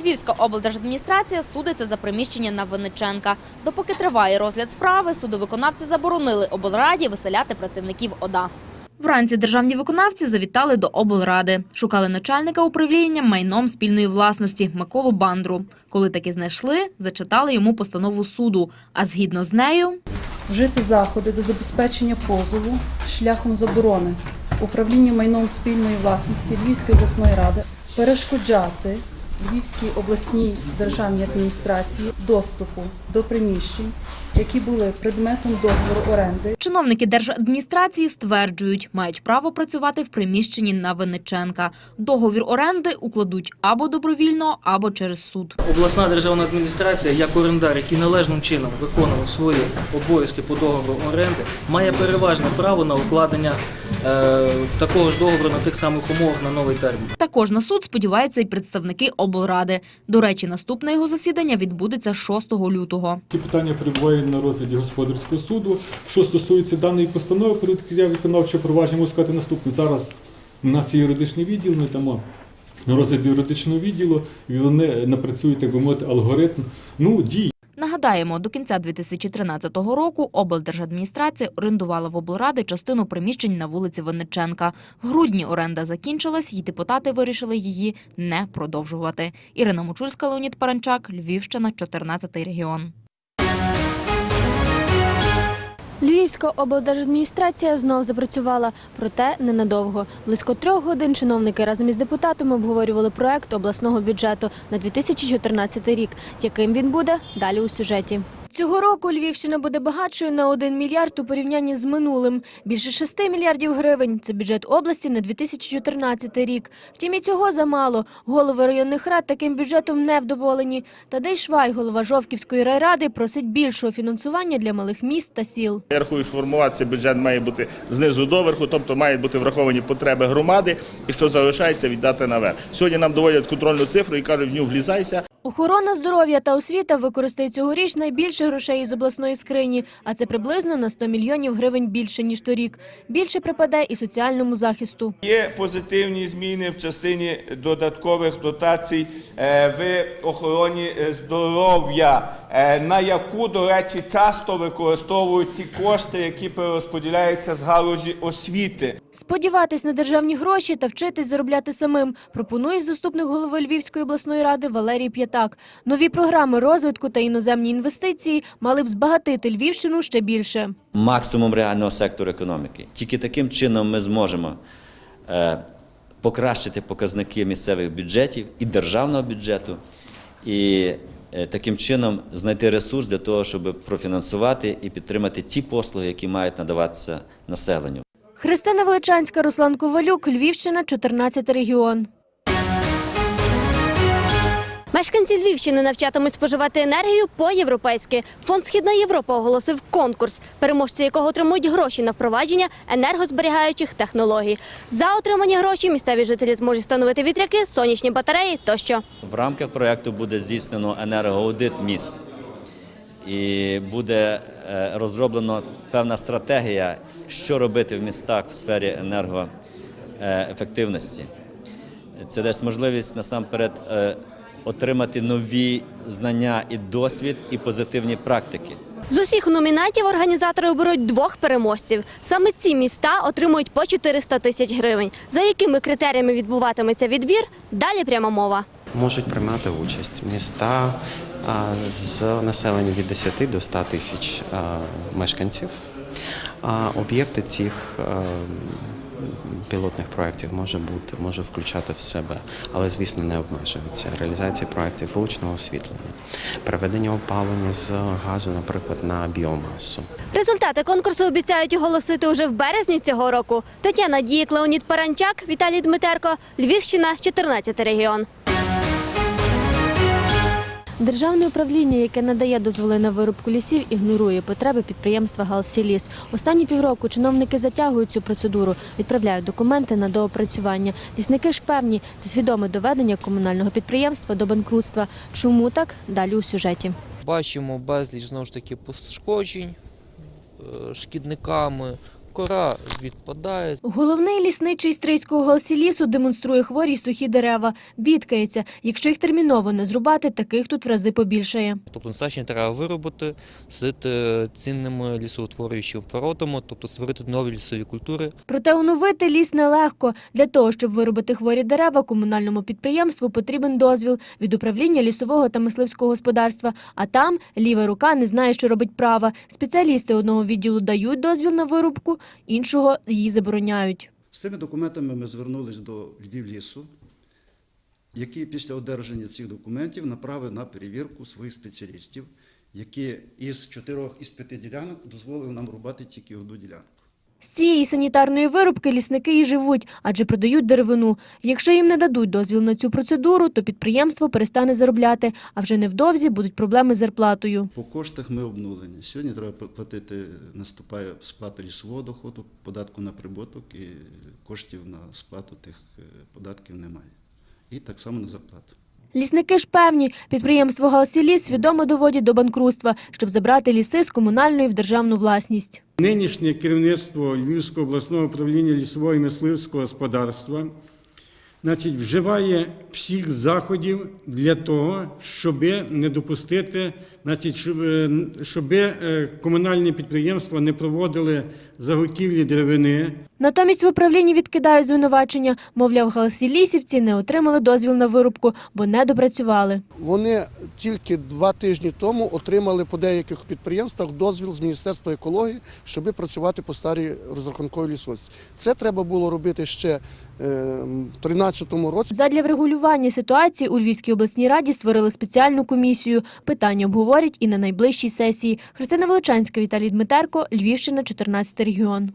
Львівська облдержадміністрація судиться за приміщення на Винниченка. Допоки триває розгляд справи, судовиконавці заборонили облраді виселяти працівників ОДА. Вранці державні виконавці завітали до облради. Шукали начальника управління майном спільної власності Миколу Бандру. Коли таки знайшли, зачитали йому постанову суду. А згідно з нею, Вжити заходи до забезпечення позову шляхом заборони управління майном спільної власності Львівської обласної ради перешкоджати Львівській обласній державній адміністрації доступу до приміщень, які були предметом договору оренди чиновники держадміністрації стверджують, мають право працювати в приміщенні на Винниченка. Договір оренди укладуть або добровільно, або через суд. Обласна державна адміністрація, як орендар, який належним чином виконував свої обов'язки по договору оренди, має переважне право на укладення е, такого ж договору на тих самих умовах на новий термін. Також на суд сподіваються і представники облради. До речі, наступне його засідання відбудеться 6 лютого. Ті питання перебувають на розгляді господарського суду. Що стосується даної постанови про відкриття виконавчого провадження, можу сказати наступне. Зараз у нас є юридичний відділ, ми дамо на розгляд юридичного відділу, і вони напрацюють, так би мовити, алгоритм ну, дій. Нагадаємо, до кінця 2013 року облдержадміністрація орендувала в облради частину приміщень на вулиці Винниченка. В грудні оренда закінчилась, і депутати вирішили її не продовжувати. Ірина Мочульська, Леонід Паранчак, Львівщина, 14 регіон. Львівська облдержадміністрація знов запрацювала, проте ненадовго. Близько трьох годин чиновники разом із депутатами обговорювали проект обласного бюджету на 2014 рік. Яким він буде далі у сюжеті. Цього року Львівщина буде багатшою на 1 мільярд у порівнянні з минулим. Більше 6 мільярдів гривень – це бюджет області на 2014 рік. Втім, і цього замало. Голови районних рад таким бюджетом не вдоволені. Тадей Швай, голова Жовківської райради, просить більшого фінансування для малих міст та сіл. Я рахую, що формуватися бюджет має бути знизу до верху, тобто мають бути враховані потреби громади, і що залишається віддати наверх. Сьогодні нам доводять контрольну цифру і кажуть, в нього влізайся. Охорона здоров'я та освіта використає цьогоріч найбільше грошей із обласної скрині, а це приблизно на 100 мільйонів гривень більше, ніж торік. Більше припаде і соціальному захисту. Є позитивні зміни в частині додаткових дотацій е, в охороні е, здоров'я, е, на яку, до речі, часто використовують ті кошти, які перерозподіляються з галузі освіти. Сподіватись на державні гроші та вчитись заробляти самим, пропонує заступник голови Львівської обласної ради Валерій П'ятак. Нові програми розвитку та іноземні інвестиції мали б збагатити Львівщину ще більше. максимум реального сектору економіки. Тільки таким чином ми зможемо е, покращити показники місцевих бюджетів і державного бюджету, і е, таким чином знайти ресурс для того, щоб профінансувати і підтримати ті послуги, які мають надаватися населенню. Христина Величанська, Руслан Ковалюк, Львівщина, 14 регіон. Мешканці Львівщини навчатимуть споживати енергію по-європейськи. Фонд Східна Європа оголосив конкурс, переможці якого отримують гроші на впровадження енергозберігаючих технологій. За отримані гроші місцеві жителі зможуть встановити вітряки, сонячні батареї тощо. В рамках проєкту буде здійснено енергоаудит міст. І буде е, розроблено певна стратегія, що робити в містах в сфері енергоефективності. Це дасть можливість насамперед е, отримати нові знання і досвід, і позитивні практики. З усіх номінантів організатори оберуть двох переможців. Саме ці міста отримують по 400 тисяч гривень. За якими критеріями відбуватиметься відбір? Далі пряма мова. можуть приймати участь міста з населенням від 10 до 100 тисяч мешканців. А об'єкти цих пілотних проєктів може бути, може включати в себе, але звісно не обмежується. Реалізація проєктів вуличного освітлення, переведення опалення з газу, наприклад, на біомасу. Результати конкурсу обіцяють оголосити уже в березні цього року. Тетяна Дієк, Леонід Паранчак, Віталій Дмитерко, Львівщина, 14 регіон. Державне управління, яке надає дозволи на вирубку лісів, ігнорує потреби підприємства «Галсіліс». Останні півроку чиновники затягують цю процедуру, відправляють документи на доопрацювання. Лісники ж певні, це свідоме доведення комунального підприємства до банкрутства. Чому так? Далі у сюжеті. Бачимо безліч знову ж таки пошкоджень е, шкідниками, кора відпадає. Головний лісничий стрийського галсілісу демонструє хворі сухі дерева. Бідкається, якщо їх терміново не зрубати, таких тут в рази побільшає. Тобто насадження треба виробити, садити цінними лісоутворюючими породами, тобто створити нові лісові культури. Проте оновити ліс нелегко. Для того, щоб виробити хворі дерева, комунальному підприємству потрібен дозвіл від управління лісового та мисливського господарства. А там ліва рука не знає, що робить права. Спеціалісти одного відділу дають дозвіл на вирубку, іншого її забороняють. З тими документами ми звернулись до Львівлісу, який після одержання цих документів направив на перевірку своїх спеціалістів, які із чотирьох із п'яти ділянок дозволили нам рубати тільки одну ділянку. З цієї санітарної вирубки лісники і живуть, адже продають деревину. Якщо їм не дадуть дозвіл на цю процедуру, то підприємство перестане заробляти, а вже невдовзі будуть проблеми з зарплатою. По коштах ми обнулені. Сьогодні треба платити, наступає сплата лісового доходу, податку на прибуток і коштів на сплату тих е, податків немає. І так само на зарплату. Лісники ж певні, підприємство «Галсіліс» свідомо доводять до банкрутства, щоб забрати ліси з комунальної в державну власність. Нинішнє керівництво Львівського обласного управління лісового і мисливського господарства значить, вживає всіх заходів для того, щоб не допустити, значить, щоб, е, щоб е, комунальні підприємства не проводили заготівлі деревини, Натомість в управлінні відкидають звинувачення. Мовляв, «Галсілісівці» не отримали дозвіл на вирубку, бо не допрацювали. Вони тільки два тижні тому отримали по деяких підприємствах дозвіл з Міністерства екології, щоб працювати по старій розрахунковій лісоці. Це треба було робити ще е, в 2013 році. Задля врегулювання ситуації у Львівській обласній раді створили спеціальну комісію. Питання обговорять і на найближчій сесії. Христина Величанська, Віталій Дмитерко, Львівщина, 14 регіон.